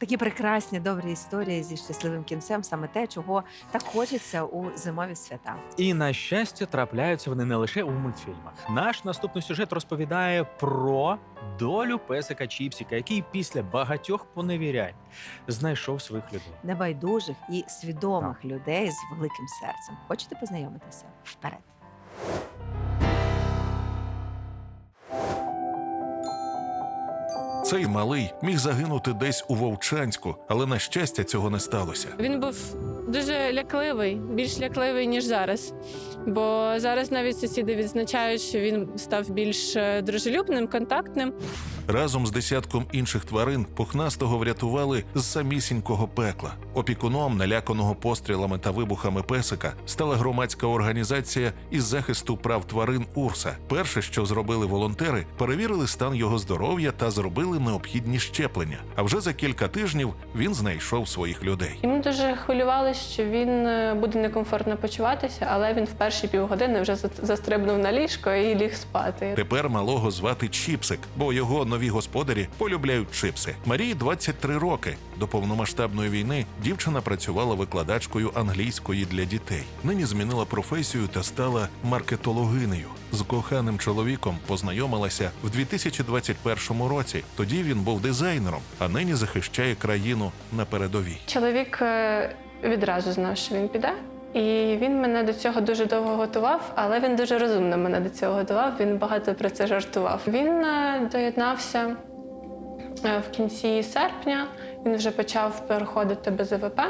Такі прекрасні, добрі історії зі щасливим кінцем, саме те, чого так хочеться у зимові свята. І на щастя, трапляються вони не лише у мультфільмах. Наш наступний сюжет розповідає про долю песика Чіпсіка, який після багатьох поневірянь знайшов своїх людей. Небайдужих і свідомих людей з великим серцем. Хочете познайомитися? Вперед! Цей малий міг загинути десь у Вовчанську, але на щастя цього не сталося. Він був дуже лякливий, більш лякливий ніж зараз. Бо зараз навіть сусіди відзначають, що він став більш е, дружелюбним, контактним. Разом з десятком інших тварин пухнастого врятували з самісінького пекла. Опікуном наляканого пострілами та вибухами песика стала громадська організація із захисту прав тварин Урса. Перше, що зробили волонтери, перевірили стан його здоров'я та зробили необхідні щеплення. А вже за кілька тижнів він знайшов своїх людей. І ми дуже хвилювалися, що він е, буде некомфортно почуватися, але він в перші півгодини вже за- застрибнув на ліжко і ліг спати. Тепер малого звати Чіпсик, бо його нові господарі полюбляють чипси. Марії 23 роки. До повномасштабної війни дівчина працювала викладачкою англійської для дітей. Нині змінила професію та стала маркетологинею. З коханим чоловіком познайомилася в 2021 році. Тоді він був дизайнером, а нині захищає країну на передовій. Чоловік е, відразу знав, що він піде. І він мене до цього дуже довго готував, але він дуже розумно мене до цього готував. Він багато про це жартував. Він е, доєднався е, в кінці серпня. Він вже почав переходити без АВП.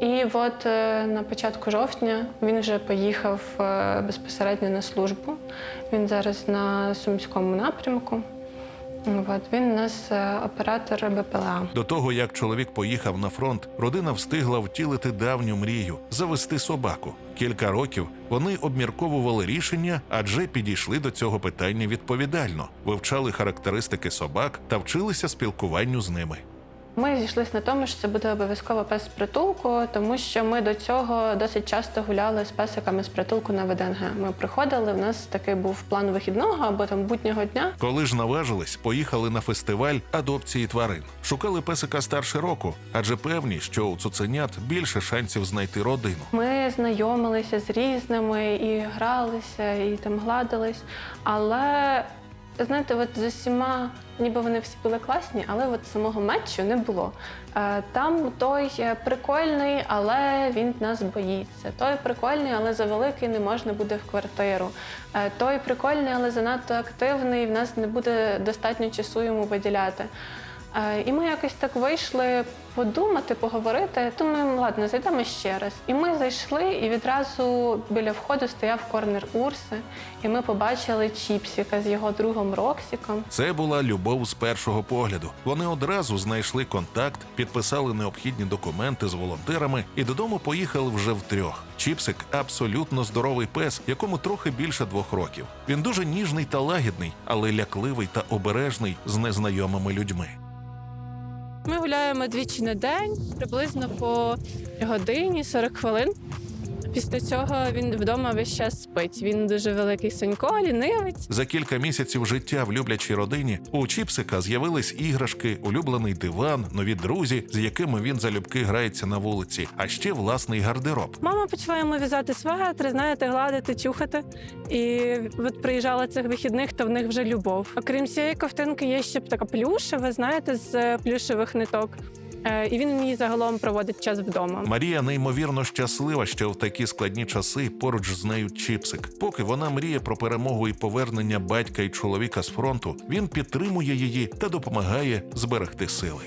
І от е, на початку жовтня він вже поїхав е, безпосередньо на службу. Він зараз на сумському напрямку. От він у нас е, оператор БПЛА. До того як чоловік поїхав на фронт, родина встигла втілити давню мрію завести собаку. Кілька років вони обмірковували рішення, адже підійшли до цього питання відповідально, вивчали характеристики собак та вчилися спілкуванню з ними. Ми зійшлися на тому, що це буде обов'язково пес з притулку, тому що ми до цього досить часто гуляли з песиками з притулку на ВДНГ. Ми приходили, у нас такий був план вихідного або там буднього дня. Коли ж наважились, поїхали на фестиваль адопції тварин. Шукали песика старше року, адже певні, що у цуценят більше шансів знайти родину. Ми знайомилися з різними і гралися, і там гладились. Але знаєте, от з усіма, ніби вони всі були класні, але от самого матчу не було. Е, Там той прикольний, але він нас боїться. Той прикольний, але завеликий не можна буде в квартиру. Е, Той прикольний, але занадто активний, в нас не буде достатньо часу йому виділяти. Е, І ми якось так вийшли подумати, поговорити. Думаємо, ладно, зайдемо ще раз. І ми зайшли, і відразу біля входу стояв корнер Урси, і ми побачили Чіпсіка з його другом Роксіком. Це була любов з першого погляду. Вони одразу знайшли контакт, підписали необхідні документи з волонтерами і додому поїхали вже втрьох. Чіпсик абсолютно здоровий пес, якому трохи більше двох років. Він дуже ніжний та лагідний, але лякливий та обережний з незнайомими людьми. Ми гуляємо двічі на день, приблизно по годині 40 хвилин. Після цього він вдома весь час спить. Він дуже великий сонько, лінивець. За кілька місяців життя в люблячій родині у Чіпсика з'явились іграшки, улюблений диван, нові друзі, з якими він залюбки грається на вулиці, а ще власний гардероб. Мама почала йому в'язати светри, знаєте, гладити, чухати. І от приїжджала цих вихідних, то в них вже любов. Окрім цієї ковтинки, є ще така плюшева, знаєте, з плюшевих ниток. Е, І він мені загалом проводить час вдома. Марія неймовірно щаслива, що в такі складні часи поруч з нею Чіпсик. Поки вона мріє про перемогу і повернення батька і чоловіка з фронту, він підтримує її та допомагає зберегти сили.